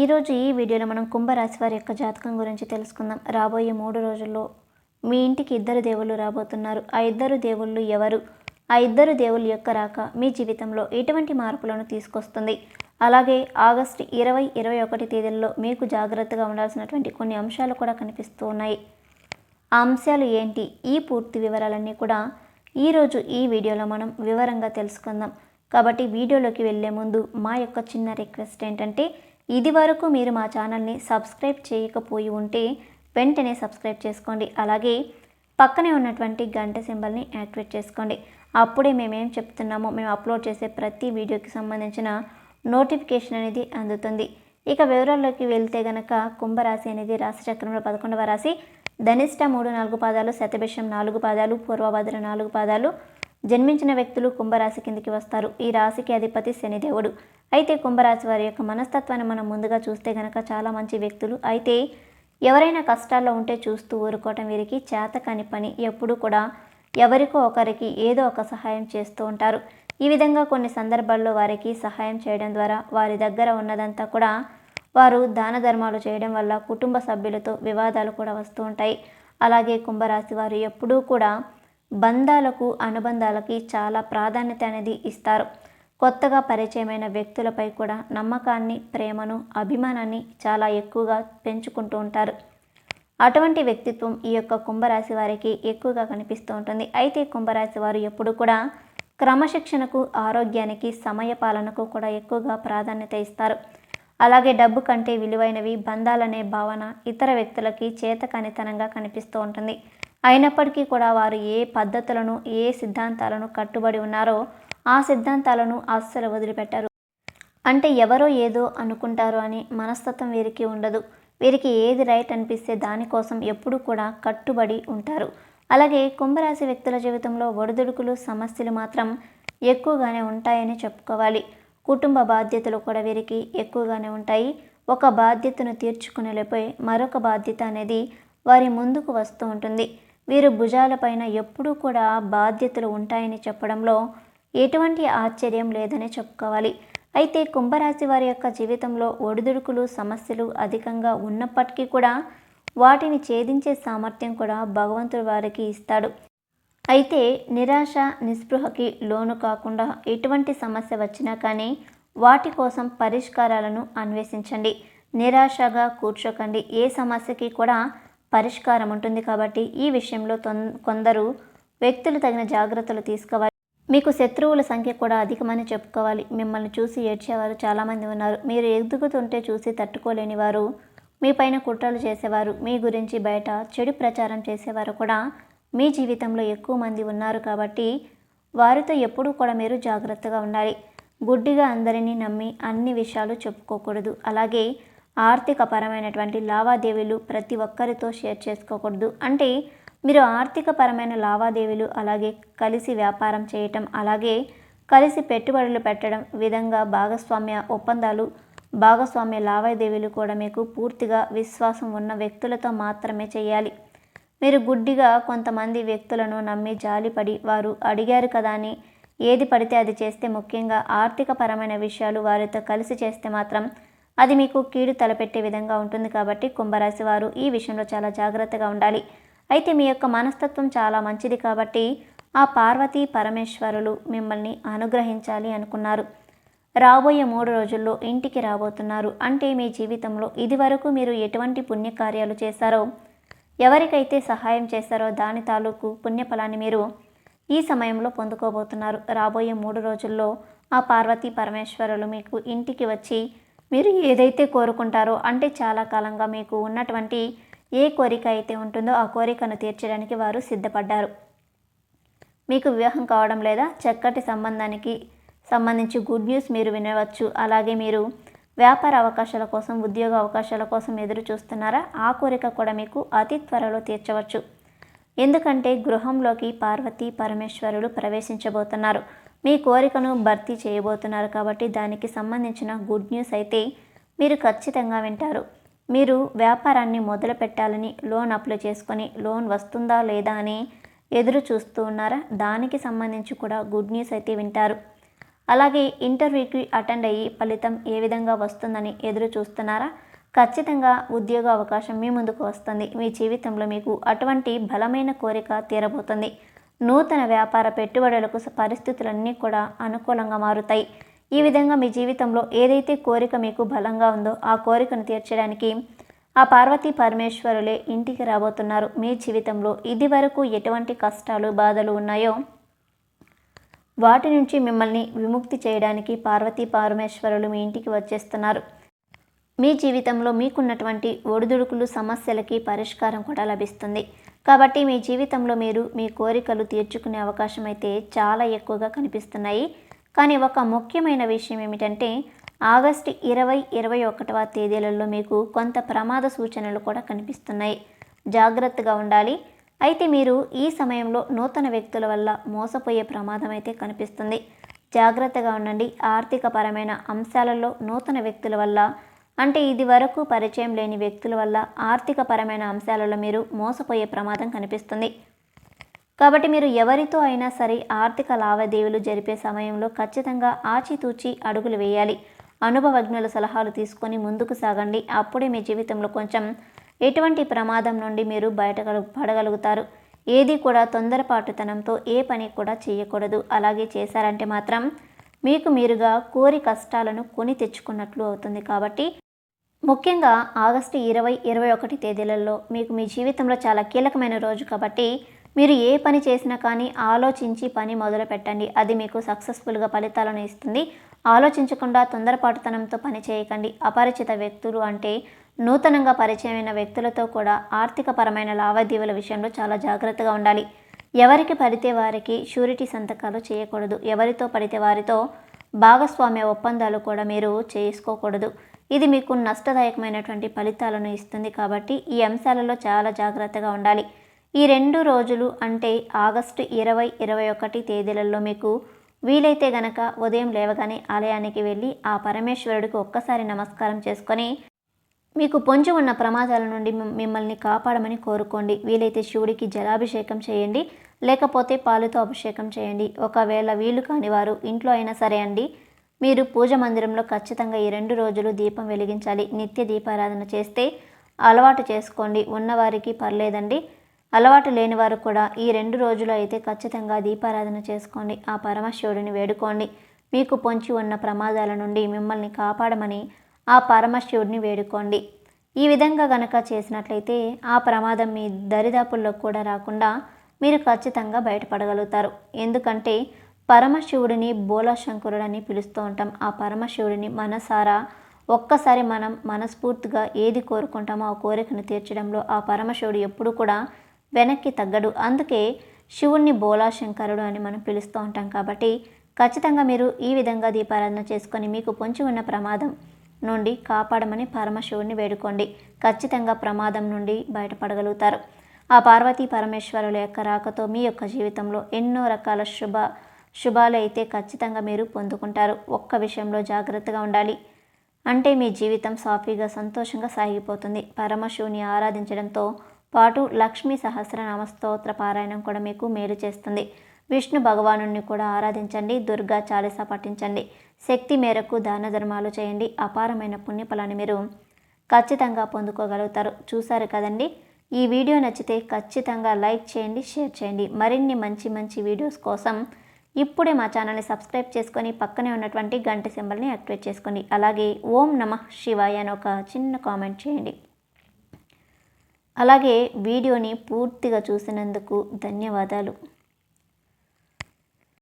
ఈరోజు ఈ వీడియోలో మనం కుంభరాశి వారి యొక్క జాతకం గురించి తెలుసుకుందాం. రాబోయే మూడు రోజుల్లో మీ ఇంటికి ఇద్దరు దేవుళ్ళు రాబోతున్నారు. ఆ ఇద్దరు దేవుళ్ళు ఎవరు? ఆ ఇద్దరు దేవుళ్ళ యొక్క రాక మీ జీవితంలో ఎటువంటి మార్పులను తీసుకొస్తుంది? అలాగే ఆగస్టు ఇరవై ఇరవై ఒకటి తేదీల్లో మీకు జాగ్రత్తగా ఉండాల్సినటువంటి కొన్ని అంశాలు కూడా కనిపిస్తూ ఉన్నాయి. ఆ అంశాలు ఏంటి? ఈ పూర్తి వివరాలన్నీ కూడా ఈరోజు ఈ వీడియోలో మనం వివరంగా తెలుసుకుందాం. కాబట్టి వీడియోలోకి వెళ్ళే ముందు మా యొక్క చిన్న రిక్వెస్ట్ ఏంటంటే ఇది వరకు మీరు మా ఛానల్ని సబ్స్క్రైబ్ చేయకపోయి ఉంటే వెంటనే సబ్స్క్రైబ్ చేసుకోండి. అలాగే పక్కనే ఉన్నటువంటి గంట సింబల్ని యాక్టివేట్ చేసుకోండి. అప్పుడే మేమేం చెప్తున్నామో మేము అప్లోడ్ చేసే ప్రతి వీడియోకి సంబంధించిన నోటిఫికేషన్ అనేది అందుతుంది. ఇక వివరాల్లోకి వెళ్తే గనక కుంభరాశి అనేది రాశి చక్రంలో పదకొండవ రాశి. ధనిష్ట మూడు నాలుగు పాదాలు శతభిషం నాలుగు పాదాలు పూర్వభద్ర నాలుగు పాదాలు జన్మించిన వ్యక్తులు కుంభరాశి కిందికి వస్తారు. ఈ రాశికి అధిపతి శనిదేవుడు అయితే కుంభరాశి వారి యొక్క మనస్తత్వాన్ని మనం ముందుగా చూస్తే గనక చాలా మంచి వ్యక్తులు. అయితే ఎవరైనా కష్టాల్లో ఉంటే చూస్తూ ఊరుకోవటం వీరికి చేతకాని పని. ఎప్పుడూ కూడా ఎవరికో ఒకరికి ఏదో ఒక సహాయం చేస్తూ ఉంటారు. ఈ విధంగా కొన్ని సందర్భాల్లో వారికి సహాయం చేయడం ద్వారా వారి దగ్గర ఉన్నదంతా కూడా వారు దాన ధర్మాలు చేయడం వల్ల కుటుంబ సభ్యులతో వివాదాలు కూడా వస్తూ ఉంటాయి. అలాగే కుంభరాశి వారు ఎప్పుడూ కూడా బంధాలకు అనుబంధాలకి చాలా ప్రాధాన్యత అనేది ఇస్తారు. కొత్తగా పరిచయమైన వ్యక్తులపై కూడా నమ్మకాన్ని ప్రేమను అభిమానాన్ని చాలా ఎక్కువగా పెంచుకుంటూ ఉంటారు. అటువంటి వ్యక్తిత్వం ఈ యొక్క కుంభరాశి వారికి ఎక్కువగా కనిపిస్తూ ఉంటుంది. అయితే కుంభరాశి వారు ఎప్పుడు కూడా క్రమశిక్షణకు ఆరోగ్యానికి సమయ పాలనకు కూడా ఎక్కువగా ప్రాధాన్యత ఇస్తారు. అలాగే డబ్బు కంటే విలువైనవి బంధాలనే భావన ఇతర వ్యక్తులకి చేతకానితనంగా కనిపిస్తూ ఉంటుంది. అయినప్పటికీ కూడా వారు ఏ పద్ధతులను ఏ సిద్ధాంతాలను కట్టుబడి ఉన్నారో ఆ సిద్ధాంతాలను అస్సలు వదిలిపెట్టారు. అంటే ఎవరో ఏదో అనుకుంటారు అని మనస్తత్వం వీరికి ఉండదు. వీరికి ఏది రైట్ అనిపిస్తే దానికోసం ఎప్పుడూ కూడా కట్టుబడి ఉంటారు. అలాగే కుంభరాశి వ్యక్తుల జీవితంలో ఒడిదుడుకులు సమస్యలు మాత్రం ఎక్కువగానే ఉంటాయని చెప్పుకోవాలి. కుటుంబ బాధ్యతలు కూడా వీరికి ఎక్కువగానే ఉంటాయి. ఒక బాధ్యతను తీర్చుకునేలేపోయి మరొక బాధ్యత అనేది వారి ముందుకు వస్తూ ఉంటుంది. వీరు భుజాలపైన ఎప్పుడూ కూడా బాధ్యతలు ఉంటాయని చెప్పడంలో ఎటువంటి ఆశ్చర్యం లేదని చెప్పుకోవాలి. అయితే కుంభరాశి వారి యొక్క జీవితంలో ఒడిదుడుకులు సమస్యలు అధికంగా ఉన్నప్పటికీ కూడా వాటిని ఛేదించే సామర్థ్యం కూడా భగవంతుడు వారికి ఇస్తాడు. అయితే నిరాశ నిస్పృహకి లోను కాకుండా ఎటువంటి సమస్య వచ్చినా కానీ వాటి కోసం పరిష్కారాలను అన్వేషించండి. నిరాశగా కూర్చోకండి. ఏ సమస్యకి కూడా పరిష్కారం ఉంటుంది కాబట్టి ఈ విషయంలో కొందరు వ్యక్తులు తగిన జాగ్రత్తలు తీసుకోవాలి. మీకు శత్రువుల సంఖ్య కూడా అధికమని చెప్పుకోవాలి. మిమ్మల్ని చూసి ఏడ్చేవారు చాలామంది ఉన్నారు. మీరు ఎదుగుతుంటే చూసి తట్టుకోలేని వారు మీ పైన కుట్రలు చేసేవారు మీ గురించి బయట చెడు ప్రచారం చేసేవారు కూడా మీ జీవితంలో ఎక్కువ మంది ఉన్నారు కాబట్టి వారితో ఎప్పుడూ కూడా మీరు జాగ్రత్తగా ఉండాలి. గుడ్డిగా అందరినీ నమ్మి అన్ని విషయాలు చెప్పుకోకూడదు. అలాగే ఆర్థిక పరమైనటువంటి లావాదేవీలు ప్రతి ఒక్కరితో షేర్ చేసుకోకూడదు. అంటే మీరు ఆర్థిక పరమైన లావాదేవీలు అలాగే కలిసి వ్యాపారం చేయటం అలాగే కలిసి పెట్టుబడులు పెట్టడం విధంగా భాగస్వామ్య ఒప్పందాలు భాగస్వామ్య లావాదేవీలు కూడా మీకు పూర్తిగా విశ్వాసం ఉన్న వ్యక్తులతో మాత్రమే చేయాలి. మీరు గుడ్డిగా కొంతమంది వ్యక్తులను నమ్మి జాలిపడి వారు అడిగారు కదా అని ఏది పడితే అది చేస్తే ముఖ్యంగా ఆర్థిక పరమైన విషయాలు వారితో కలిసి చేస్తే మాత్రం అది మీకు కీడు తలపెట్టే విధంగా ఉంటుంది కాబట్టి కుంభరాశి వారు ఈ విషయంలో చాలా జాగ్రత్తగా ఉండాలి. అయితే మీ యొక్క మనస్తత్వం చాలా మంచిది కాబట్టి ఆ పార్వతీ పరమేశ్వరులు మిమ్మల్ని అనుగ్రహించాలి అనుకున్నారు. రాబోయే మూడు రోజుల్లో ఇంటికి రాబోతున్నారు. అంటే మీ జీవితంలో ఇదివరకు మీరు ఎటువంటి పుణ్యకార్యాలు చేశారో ఎవరికైతే సహాయం చేశారో దాని తాలూకు పుణ్యఫలాన్ని మీరు ఈ సమయంలో పొందుకోబోతున్నారు. రాబోయే మూడు రోజుల్లో ఆ పార్వతీ పరమేశ్వరులు మీకు ఇంటికి వచ్చి మీరు ఏదైతే కోరుకుంటారో అంటే చాలా కాలంగా మీకు ఉన్నటువంటి ఏ కోరిక అయితే ఉంటుందో ఆ కోరికను తీర్చడానికి వారు సిద్ధపడ్డారు. మీకు వివాహం కావడం లేదా చక్కటి సంబంధానికి సంబంధించి గుడ్ న్యూస్ మీరు వినవచ్చు. అలాగే మీరు వ్యాపార అవకాశాల కోసం ఉద్యోగ అవకాశాల కోసం ఎదురు చూస్తున్నారా? ఆ కోరిక కూడా మీకు అతి త్వరలో తీర్చవచ్చు. ఎందుకంటే గృహంలోకి పార్వతీ పరమేశ్వరుడు ప్రవేశించబోతున్నారు. మీ కోరికను భర్తీ చేయబోతున్నారు కాబట్టి దానికి సంబంధించిన గుడ్ న్యూస్ అయితే మీరు ఖచ్చితంగా వింటారు. మీరు వ్యాపారాన్ని మొదలు పెట్టాలని లోన్ అప్లై చేసుకొని లోన్ వస్తుందా లేదా అని ఎదురు చూస్తూ ఉన్నారా? దానికి సంబంధించి కూడా గుడ్ న్యూస్ అయితే వింటారు. అలాగే ఇంటర్వ్యూకి అటెండ్ అయ్యి ఫలితం ఏ విధంగా వస్తుందని ఎదురు చూస్తున్నారా? ఖచ్చితంగా ఉద్యోగ అవకాశం మీ ముందుకు వస్తుంది. మీ జీవితంలో మీకు అటువంటి బలమైన కోరిక తీరబోతుంది. నూతన వ్యాపార పెట్టుబడులకు పరిస్థితులన్నీ కూడా అనుకూలంగా మారుతాయి. ఈ విధంగా మీ జీవితంలో ఏదైతే కోరిక మీకు బలంగా ఉందో ఆ కోరికను తీర్చడానికి ఆ పార్వతీ పరమేశ్వరులే ఇంటికి రాబోతున్నారు. మీ జీవితంలో ఇది వరకు ఎటువంటి కష్టాలు బాధలు ఉన్నాయో వాటి నుంచి మిమ్మల్ని విముక్తి చేయడానికి పార్వతీ పరమేశ్వరులు మీ ఇంటికి వచ్చేస్తున్నారు. మీ జీవితంలో మీకున్నటువంటి ఒడిదుడుకులు సమస్యలకి పరిష్కారం కూడా లభిస్తుంది. కాబట్టి మీ జీవితంలో మీరు మీ కోరికలు తీర్చుకునే అవకాశం అయితే చాలా ఎక్కువగా కనిపిస్తున్నాయి. కానీ ఒక ముఖ్యమైన విషయం ఏమిటంటే ఆగస్టు ఇరవై ఇరవై ఒకటవ తేదీలలో మీకు కొంత ప్రమాద సూచనలు కూడా కనిపిస్తున్నాయి. జాగ్రత్తగా ఉండాలి. అయితే మీరు ఈ సమయంలో నూతన వ్యక్తుల వల్ల మోసపోయే ప్రమాదం అయితే కనిపిస్తుంది. జాగ్రత్తగా ఉండండి. ఆర్థిక పరమైన అంశాలలో నూతన వ్యక్తుల వల్ల అంటే ఇది వరకు పరిచయం లేని వ్యక్తుల వల్ల ఆర్థిక పరమైన అంశాలలో మీరు మోసపోయే ప్రమాదం కనిపిస్తుంది. కాబట్టి మీరు ఎవరితో అయినా సరే ఆర్థిక లావాదేవీలు జరిపే సమయంలో ఖచ్చితంగా ఆచితూచి అడుగులు వేయాలి. అనుభవజ్ఞుల సలహాలు తీసుకొని ముందుకు సాగండి. అప్పుడే మీ జీవితంలో కొంచెం ఎటువంటి ప్రమాదం నుండి మీరు బయట పడగలుగుతారు. ఏది కూడా తొందరపాటుతనంతో ఏ పని కూడా చేయకూడదు. అలాగే చేశారంటే మాత్రం మీకు మీరుగా కోరి కష్టాలను కొని తెచ్చుకున్నట్లు అవుతుంది కాబట్టి ముఖ్యంగా ఆగస్టు ఇరవై ఇరవై ఒకటి తేదీలలో మీకు మీ జీవితంలో చాలా కీలకమైన రోజు కాబట్టి మీరు ఏ పని చేసినా కానీ ఆలోచించి పని మొదలు పెట్టండి అది మీకు సక్సెస్ఫుల్గా ఫలితాలను ఇస్తుంది. ఆలోచించకుండా తొందరపాటుతనంతో పని చేయకండి. అపరిచిత వ్యక్తులు అంటే నూతనంగా పరిచయమైన వ్యక్తులతో కూడా ఆర్థికపరమైన లావాదేవీల విషయంలో చాలా జాగ్రత్తగా ఉండాలి. ఎవరికి పడితే వారికి షూరిటీ సంతకాలు చేయకూడదు. ఎవరితో పడితే వారితో భాగస్వామ్య ఒప్పందాలు కూడా మీరు చేసుకోకూడదు. ఇది మీకు నష్టదాయకమైనటువంటి ఫలితాలను ఇస్తుంది కాబట్టి ఈ అంశాలలో చాలా జాగ్రత్తగా ఉండాలి. ఈ రెండు రోజులు అంటే ఆగస్టు ఇరవై ఇరవై ఒకటి తేదీలలో మీకు వీలైతే గనక ఉదయం లేవగానే ఆలయానికి వెళ్ళి ఆ పరమేశ్వరుడికి ఒక్కసారి నమస్కారం చేసుకొని మీకు పొంచి ఉన్న ప్రమాదాల నుండి మిమ్మల్ని కాపాడమని కోరుకోండి. వీలైతే శివుడికి జలాభిషేకం చేయండి. లేకపోతే పాలుతో అభిషేకం చేయండి. ఒకవేళ వీలు కాని వారు ఇంట్లో అయినా సరే అండి మీరు పూజ మందిరంలో ఖచ్చితంగా ఈ రెండు రోజులు దీపం వెలిగించాలి. నిత్య దీపారాధన చేస్తే అలవాటు చేసుకోండి. ఉన్నవారికి పర్లేదండి. అలవాటు లేని వారు కూడా ఈ రెండు రోజులు అయితే ఖచ్చితంగా దీపారాధన చేసుకోండి. ఆ పరమశివుడిని వేడుకోండి. మీకు పొంచి ఉన్న ప్రమాదాల నుండి మిమ్మల్ని కాపాడమని ఆ పరమశివుడిని వేడుకోండి. ఈ విధంగా గనక చేసినట్లయితే ఆ ప్రమాదం మీ దరిదాపుల్లో కూడా రాకుండా మీరు ఖచ్చితంగా బయటపడగలుగుతారు. ఎందుకంటే పరమశివుడిని బోలాశంకరుడని పిలుస్తూ ఉంటాం. ఆ పరమశివుడిని మనసారా? ఒక్కసారి మనం మనస్ఫూర్తిగా ఏది కోరుకుంటామో ఆ కోరికను తీర్చడంలో ఆ పరమశివుడు ఎప్పుడు కూడా వెనక్కి తగ్గడు. అందుకే శివుణ్ణి బోలాశంకరుడు అని మనం పిలుస్తూ ఉంటాం కాబట్టి ఖచ్చితంగా మీరు ఈ విధంగా దీపారాధన చేసుకొని మీకు పొంచి ఉన్న ప్రమాదం నుండి కాపాడమని పరమశివుడిని వేడుకోండి. ఖచ్చితంగా ప్రమాదం నుండి బయటపడగలుగుతారు. ఆ పార్వతీ పరమేశ్వరుల యొక్క రాకతో మీ యొక్క జీవితంలో ఎన్నో రకాల శుభ శుభాలు అయితే ఖచ్చితంగా మీరు పొందుకుంటారు. ఒక్క విషయంలో జాగ్రత్తగా ఉండాలి. అంటే మీ జీవితం సాఫీగా సంతోషంగా సాగిపోతుంది. పరమశివుని ఆరాధించడంతో పాటు లక్ష్మీ సహస్రనామ స్తోత్ర పారాయణం కూడా మీకు మేలు చేస్తుంది. విష్ణు భగవాను కూడా ఆరాధించండి. దుర్గా చాలీస పఠించండి. శక్తి మేరకు దాన ధర్మాలు చేయండి. అపారమైన పుణ్యఫలాన్ని మీరు ఖచ్చితంగా పొందుకోగలుగుతారు. చూశారు కదండి? ఈ వీడియో నచ్చితే ఖచ్చితంగా లైక్ చేయండి షేర్ చేయండి. మరిన్ని మంచి మంచి వీడియోస్ కోసం ఇప్పుడే మా ఛానల్ని సబ్స్క్రైబ్ చేసుకొని పక్కనే ఉన్నటువంటి గంట సింబల్ని యాక్టివేట్ చేసుకోండి. అలాగే ఓం నమ శివాయ అని ఒక చిన్న కామెంట్ చేయండి. అలాగే వీడియోని పూర్తిగా చూసినందుకు ధన్యవాదాలు.